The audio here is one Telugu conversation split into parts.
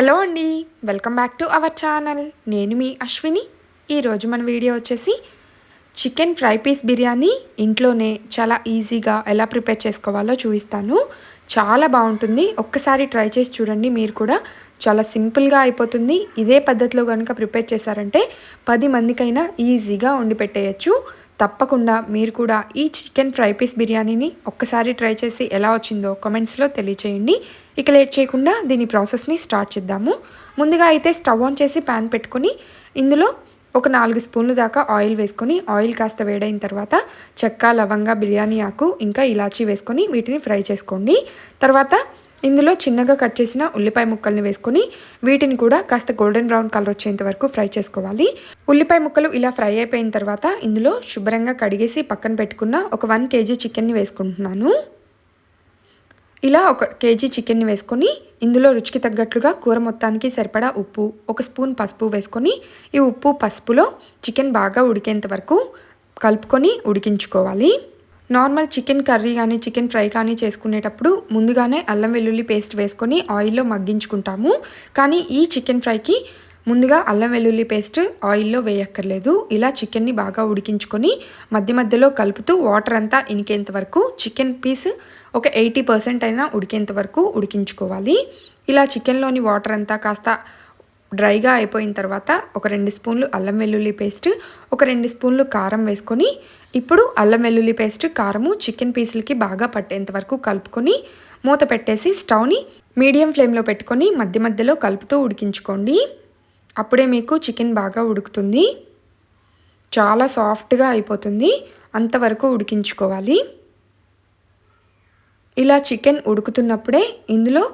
హలో అండి welcome back to our channel. నేను మీ అశ్విని. ఈరోజు మన వీడియో వచ్చేసి చికెన్ ఫ్రై పీస్ బిర్యానీ ఇంట్లోనే చాలా ఈజీగా ఎలా ప్రిపేర్ చేసుకోవాలో చూపిస్తాను. చాలా బాగుంటుంది. ఒక్కసారి ట్రై చేసి చూడండి మీరు కూడా. చాలా సింపుల్గా అయిపోతుంది. ఇదే పద్ధతిలో కనుక ప్రిపేర్ చేశారంటే పది మందికైనా ఈజీగా వండి పెట్టేయచ్చు. తప్పకుండా మీరు కూడా ఈ చికెన్ ఫ్రై పీస్ బిర్యానీని ఒక్కసారి ట్రై చేసి ఎలా వచ్చిందో కామెంట్స్లో తెలియచేయండి. ఇక లేట్ చేయకుండా దీని ప్రాసెస్ని స్టార్ట్ చేద్దాము. ముందుగా అయితే స్టవ్ ఆన్ చేసి ప్యాన్ పెట్టుకొని ఇందులో ఒక నాలుగు స్పూన్లు దాకా ఆయిల్ వేసుకొని ఆయిల్ కాస్త వేడైన తర్వాత చెక్క లవంగ బిర్యానీ ఆకు ఇంకా ఇలాచీ వేసుకొని వీటిని ఫ్రై చేసుకోండి. తర్వాత ఇందులో చిన్నగా కట్ చేసిన ఉల్లిపాయ ముక్కల్ని వేసుకొని వీటిని కూడా కాస్త గోల్డెన్ బ్రౌన్ కలర్ వచ్చేంత వరకు ఫ్రై చేసుకోవాలి. ఉల్లిపాయ ముక్కలు ఇలా ఫ్రై అయిపోయిన తర్వాత ఇందులో శుభ్రంగా కడిగేసి పక్కన పెట్టుకున్న ఒక వన్ కేజీ చికెన్ని వేసుకుంటున్నాను. ఇలా ఒక కేజీ చికెన్ని వేసుకొని ఇందులో రుచికి తగ్గట్లుగా కూర మొత్తానికి సరిపడా ఉప్పు ఒక స్పూన్ పసుపు వేసుకొని ఈ ఉప్పు పసుపులో చికెన్ బాగా ఉడికేంత వరకు కలుపుకొని ఉడికించుకోవాలి. నార్మల్ చికెన్ కర్రీ కానీ చికెన్ ఫ్రై కానీ చేసుకునేటప్పుడు ముందుగానే అల్లం వెల్లుల్లి పేస్ట్ వేసుకొని ఆయిల్లో మగ్గించుకుంటాము. కానీ ఈ చికెన్ ఫ్రైకి ముందుగా అల్లం వెల్లుల్లి పేస్ట్ ఆయిల్లో వేయక్కర్లేదు. ఇలా చికెన్ని బాగా ఉడికించుకొని మధ్య మధ్యలో కలుపుతూ వాటర్ అంతా ఇనికేంత వరకు చికెన్ పీస్ ఒక ఎయిటీ పర్సెంట్ అయినా ఉడికేంత వరకు ఉడికించుకోవాలి. ఇలా చికెన్లోని వాటర్ అంతా కాస్త డ్రైగా అయిపోయిన తర్వాత ఒక రెండు స్పూన్లు అల్లం వెల్లుల్లి పేస్ట్ ఒక రెండు స్పూన్లు కారం వేసుకొని ఇప్పుడు అల్లం వెల్లుల్లి పేస్ట్ కారము చికెన్ పీసులకి బాగా పట్టేంత వరకు కలుపుకొని మూత పెట్టేసి స్టవ్ని మీడియం ఫ్లేమ్లో పెట్టుకొని మధ్య మధ్యలో కలుపుతూ ఉడికించుకోండి. అప్పుడే మీకు చికెన్ బాగా ఉడుకుతుంది. చాలా సాఫ్ట్గా అయిపోతుంది. అంతవరకు ఉడికించుకోవాలి. ఇలా చికెన్ ఉడుకుతున్నప్పుడే ఇందులో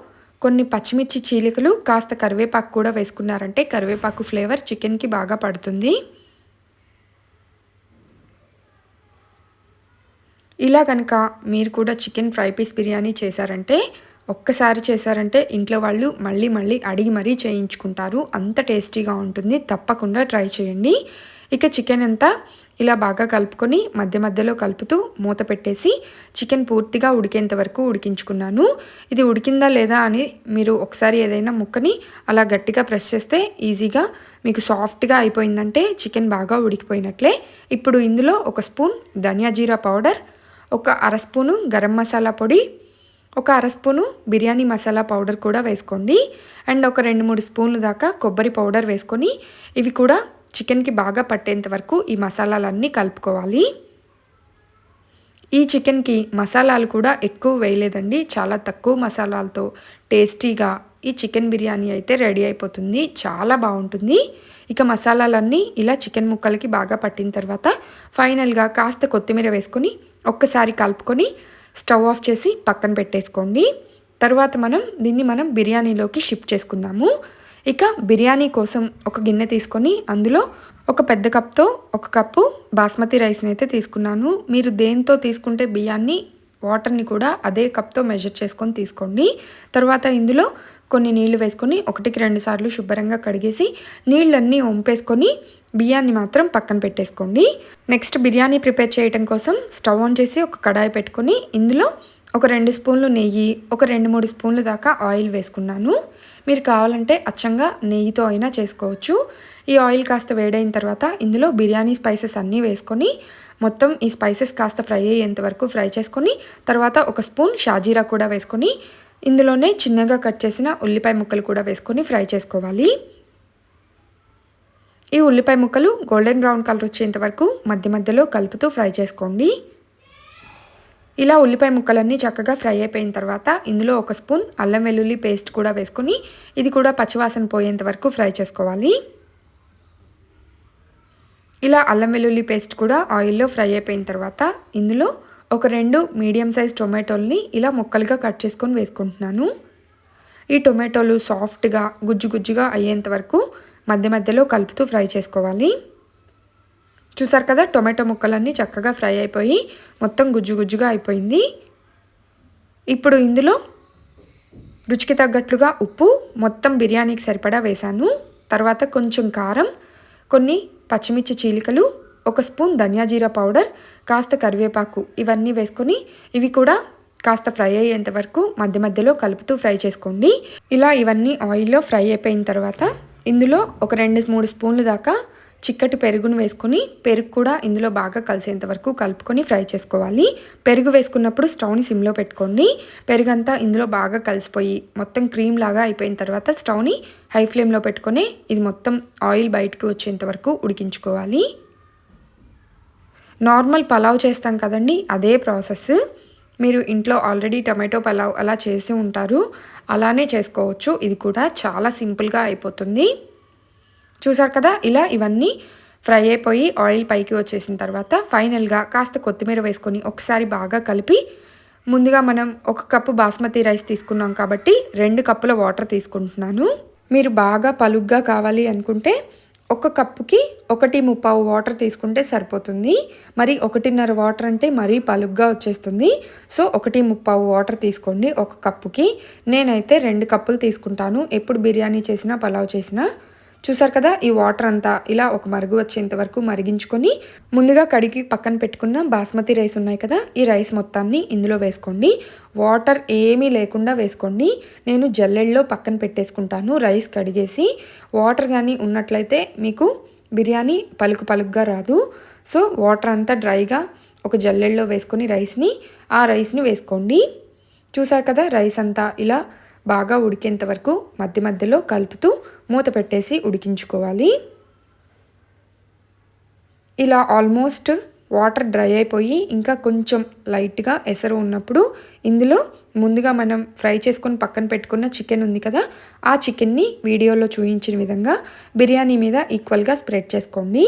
కొన్ని పచ్చిమిర్చి చీలికలు కాస్త కరివేపాకు కూడా వేసుకున్నారంటే కరివేపాకు ఫ్లేవర్ చికెన్కి బాగా పడుతుంది. ఇలా కనుక మీరు కూడా చికెన్ ఫ్రై పీస్ బిర్యానీ చేశారంటే ఒక్కసారి చేశారంటే ఇంట్లో వాళ్ళు మళ్ళీ మళ్ళీ అడిగి మరీ చేయించుకుంటారు. అంత టేస్టీగా ఉంటుంది. తప్పకుండా ట్రై చేయండి. ఇక చికెన్ అంతా ఇలా బాగా కలుపుకొని మధ్య మధ్యలో కలుపుతూ మూత పెట్టేసి చికెన్ పూర్తిగా ఉడికేంత వరకు ఉడికించుకున్నాను. ఇది ఉడికిందా లేదా అని మీరు ఒకసారి ఏదైనా ముక్కని అలా గట్టిగా ప్రెస్ చేస్తే ఈజీగా మీకు సాఫ్ట్గా అయిపోయిందంటే చికెన్ బాగా ఉడికిపోయినట్లే. ఇప్పుడు ఇందులో ఒక స్పూన్ ధనియా జీరా పౌడర్ ఒక అర స్పూను గరం మసాలా పొడి ఒక అర స్పూను బిర్యానీ మసాలా పౌడర్ కూడా వేసుకోండి. అండ్ ఒక రెండు మూడు స్పూన్లు దాకా కొబ్బరి పౌడర్ వేసుకొని ఇవి కూడా చికెన్కి బాగా పట్టేంత వరకు ఈ మసాలాలన్నీ కలుపుకోవాలి. ఈ చికెన్కి మసాలాలు కూడా ఎక్కువ వేయలేదండి. చాలా తక్కువ మసాలాలతో టేస్టీగా ఈ చికెన్ బిర్యానీ అయితే రెడీ అయిపోతుంది. చాలా బాగుంటుంది. ఇక మసాలాలన్నీ ఇలా చికెన్ ముక్కలకి బాగా పట్టిన తర్వాత ఫైనల్గా కాస్త కొత్తిమీర వేసుకొని ఒక్కసారి కలుపుకొని స్టవ్ ఆఫ్ చేసి పక్కన పెట్టేసుకోండి. తర్వాత మనం దీన్ని మనం బిర్యానీలోకి షిఫ్ట్ చేసుకుందాము. ఇక బిర్యానీ కోసం ఒక గిన్నె తీసుకొని అందులో ఒక పెద్ద కప్తో ఒక కప్పు బాస్మతి రైస్ని అయితే తీసుకున్నాను. మీరు దేంతో తీసుకుంటే బియ్యాన్ని వాటర్ని కూడా అదే కప్తో మెజర్ చేసుకొని తీసుకోండి. తర్వాత ఇందులో కొన్ని నీళ్ళు వేసుకొని ఒకటికి రెండు సార్లు శుభ్రంగా కడిగేసి నీళ్ళన్నీ వంపేసుకొని బియ్యాన్ని మాత్రం పక్కన పెట్టేసుకోండి. నెక్స్ట్ బిర్యానీ ప్రిపేర్ చేయడం కోసం స్టవ్ ఆన్ చేసి ఒక కడాయి పెట్టుకొని ఇందులో ఒక రెండు స్పూన్లు నెయ్యి ఒక రెండు మూడు స్పూన్లు దాకా ఆయిల్ వేసుకున్నాను. మీరు కావాలంటే అచ్చంగా నెయ్యితో అయినా చేసుకోవచ్చు. ఈ ఆయిల్ కాస్త వేడైన తర్వాత ఇందులో బిర్యానీ స్పైసెస్ అన్నీ వేసుకొని మొత్తం ఈ స్పైసెస్ కాస్త ఫ్రై అయ్యేంత వరకు ఫ్రై చేసుకొని తర్వాత ఒక స్పూన్ షాజీరా కూడా వేసుకొని ఇందులోనే చిన్నగా కట్ చేసిన ఉల్లిపాయ ముక్కలు కూడా వేసుకొని ఫ్రై చేసుకోవాలి. ఈ ఉల్లిపాయ ముక్కలు గోల్డెన్ బ్రౌన్ కలర్ వచ్చేంత వరకు మధ్య మధ్యలో కలుపుతూ ఫ్రై చేసుకోండి. ఇలా ఉల్లిపాయ ముక్కలన్నీ చక్కగా ఫ్రై అయిపోయిన తర్వాత ఇందులో ఒక స్పూన్ అల్లం వెల్లుల్లి పేస్ట్ కూడా వేసుకొని ఇది కూడా పచ్చివాసన పోయేంత వరకు ఫ్రై చేసుకోవాలి. ఇలా అల్లం వెల్లుల్లి పేస్ట్ కూడా ఆయిల్లో ఫ్రై అయిపోయిన తర్వాత ఇందులో ఒక రెండు మీడియం సైజ్ టొమాటోల్ని ఇలా ముక్కలుగా కట్ చేసుకొని వేసుకుంటున్నాను. ఈ టొమాటోలు సాఫ్ట్గా గుజ్జు గుజ్జుగా అయ్యేంత వరకు మధ్య మధ్యలో కలుపుతూ ఫ్రై చేసుకోవాలి. చూసారు కదా టొమాటో ముక్కలన్నీ చక్కగా ఫ్రై అయిపోయి మొత్తం గుజ్జు గుజ్జుగా అయిపోయింది. ఇప్పుడు ఇందులో రుచికి తగ్గట్లుగా ఉప్పు మొత్తం బిర్యానీకి సరిపడా వేశాను తర్వాత కొంచెం కారం కొన్ని పచ్చిమిర్చి చీలికలు ఒక స్పూన్ ధనియా జీరా పౌడర్ కాస్త కరివేపాకు ఇవన్నీ వేసుకొని ఇవి కూడా కాస్త ఫ్రై అయ్యేంత వరకు మధ్య మధ్యలో కలుపుతూ ఫ్రై చేసుకోండి. ఇలా ఇవన్నీ ఆయిల్లో ఫ్రై అయిపోయిన తర్వాత ఇందులో ఒక రెండు మూడు స్పూన్లు దాకా చిక్కటి పెరుగును వేసుకొని పెరుగు కూడా ఇందులో బాగా కలిసేంత వరకు కలుపుకొని ఫ్రై చేసుకోవాలి. పెరుగు వేసుకున్నప్పుడు స్టవ్ని సిమ్లో పెట్టుకోండి. పెరుగు అంతా ఇందులో బాగా కలిసిపోయి మొత్తం క్రీమ్ లాగా అయిపోయిన తర్వాత స్టవ్ని హై ఫ్లేమ్లో పెట్టుకొని ఇది మొత్తం ఆయిల్ బయటకు వచ్చేంత వరకు ఉడికించుకోవాలి. నార్మల్ పలావ్ చేస్తాం కదండి అదే ప్రాసెస్. మీరు ఇంట్లో ఆల్రెడీ టమాటో పలావ్ అలా చేసి ఉంటారు. అలానే చేసుకోవచ్చు. ఇది కూడా చాలా సింపుల్గా అయిపోతుంది. చూసారు కదా? ఇలా ఇవన్నీ ఫ్రై అయిపోయి ఆయిల్ పైకి వచ్చేసిన తర్వాత ఫైనల్గా కాస్త కొత్తిమీర వేసుకొని ఒకసారి బాగా కలిపి ముందుగా మనం ఒక కప్పు బాస్మతి రైస్ తీసుకున్నాం కాబట్టి రెండు కప్పుల వాటర్ తీసుకుంటున్నాను. మీరు బాగా పలుగ్గా కావాలి అనుకుంటే ఒక కప్పుకి ఒకటి ముప్పావు వాటర్ తీసుకుంటే సరిపోతుంది. మరి ఒకటిన్నర వాటర్ అంటే మరీ పలుగ్గా వచ్చేస్తుంది. సో ఒకటి ముప్పావు వాటర్ తీసుకోండి ఒక కప్పుకి. నేనైతే రెండు కప్పులు తీసుకుంటాను. ఎప్పుడు బిర్యానీ చేసినా పలావ్ చేసినా చూసారు కదా ఈ వాటర్ అంతా ఇలా ఒక మరుగు వచ్చేంత వరకు మరిగించుకొని ముందుగా కడిగి పక్కన పెట్టుకున్న బాస్మతి రైస్ ఉన్నాయి కదా ఈ రైస్ మొత్తాన్ని ఇందులో వేసుకోండి. వాటర్ ఏమీ లేకుండా వేసుకోండి. నేను జల్లెల్లో పక్కన పెట్టేసుకుంటాను రైస్ కడిగేసి. వాటర్ కానీ ఉన్నట్లయితే మీకు బిర్యానీ పలుకు పలుకుగా రాదు. సో వాటర్ అంతా డ్రైగా ఒక జల్లెల్లో వేసుకొని రైస్ని ఆ రైస్ని వేసుకోండి. చూసారు కదా రైస్ అంతా ఇలా బాగా ఉడికేంత వరకు మధ్య మధ్యలో కలుపుతూ మూత పెట్టేసి ఉడికించుకోవాలి. ఇలా ఆల్మోస్ట్ వాటర్ డ్రై అయిపోయి ఇంకా కొంచెం లైట్గా ఎసరు ఉన్నప్పుడు ఇందులో ముందుగా మనం ఫ్రై చేసుకొని పక్కన పెట్టుకున్న చికెన్ ఉంది కదా ఆ చికెన్ని వీడియోలో చూపించిన విధంగా బిర్యానీ మీద ఈక్వల్గా స్ప్రెడ్ చేసుకోండి.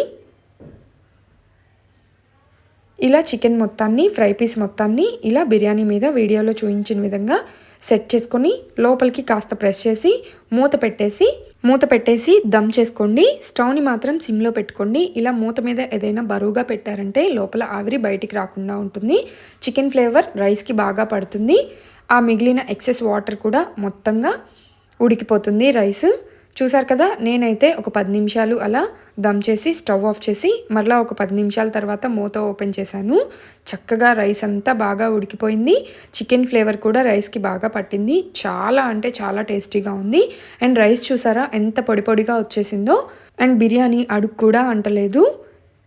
ఇలా చికెన్ మొత్తాన్ని ఫ్రై పీస్ మొత్తాన్ని ఇలా బిర్యానీ మీద వీడియోలో చూపించిన విధంగా సెట్ చేసుకొని లోపలికి కాస్త ప్రెస్ చేసి మూత పెట్టేసి మూత పెట్టేసి దమ్ చేసుకోండి. స్టవ్ని మాత్రం సిమ్లో పెట్టుకోండి. ఇలా మూత మీద ఏదైనా బరువుగా పెట్టారంటే లోపల ఆవిరి బయటికి రాకుండా ఉంటుంది. చికెన్ ఫ్లేవర్ రైస్కి బాగా పడుతుంది. ఆ మిగిలిన ఎక్సెస్ వాటర్ కూడా మొత్తంగా ఉడికిపోతుంది రైస్. చూసారు కదా నేనైతే ఒక పది నిమిషాలు అలా దమ్ చేసి స్టవ్ ఆఫ్ చేసి మరలా ఒక పది నిమిషాల తర్వాత మూత ఓపెన్ చేశాను. చక్కగా రైస్ అంతా బాగా ఉడికిపోయింది. చికెన్ ఫ్లేవర్ కూడా రైస్కి బాగా పట్టింది. చాలా అంటే చాలా టేస్టీగా ఉంది. అండ్ రైస్ చూసారా ఎంత పొడి పొడిగా వచ్చేసిందో. అండ్ బిర్యానీ అడుగు కూడా అంటలేదు.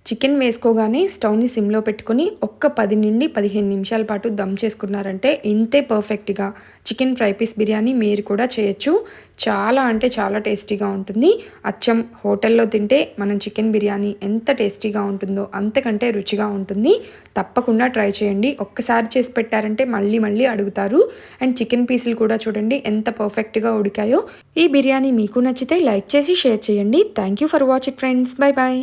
చికెన్ వేసుకోగానే స్టవ్ని సిమ్లో పెట్టుకొని ఒక్క పది నుండి పదిహేను నిమిషాల పాటు దమ్ చేసుకున్నారంటే ఇంతే పర్ఫెక్ట్గా. చికెన్ ఫ్రై పీస్ బిర్యానీ మీరు కూడా చేయొచ్చు. చాలా అంటే చాలా టేస్టీగా ఉంటుంది. అచ్చం హోటల్లో తింటే మనం చికెన్ బిర్యానీ ఎంత టేస్టీగా ఉంటుందో అంతకంటే రుచిగా ఉంటుంది. తప్పకుండా ట్రై చేయండి. ఒక్కసారి చేసి పెట్టారంటే మళ్ళీ మళ్ళీ అడుగుతారు. అండ్ చికెన్ పీసులు కూడా చూడండి ఎంత పర్ఫెక్ట్గా ఉడికాయో. ఈ బిర్యానీ మీకు నచ్చితే లైక్ చేసి షేర్ చేయండి. Thank you for watching friends. Bye bye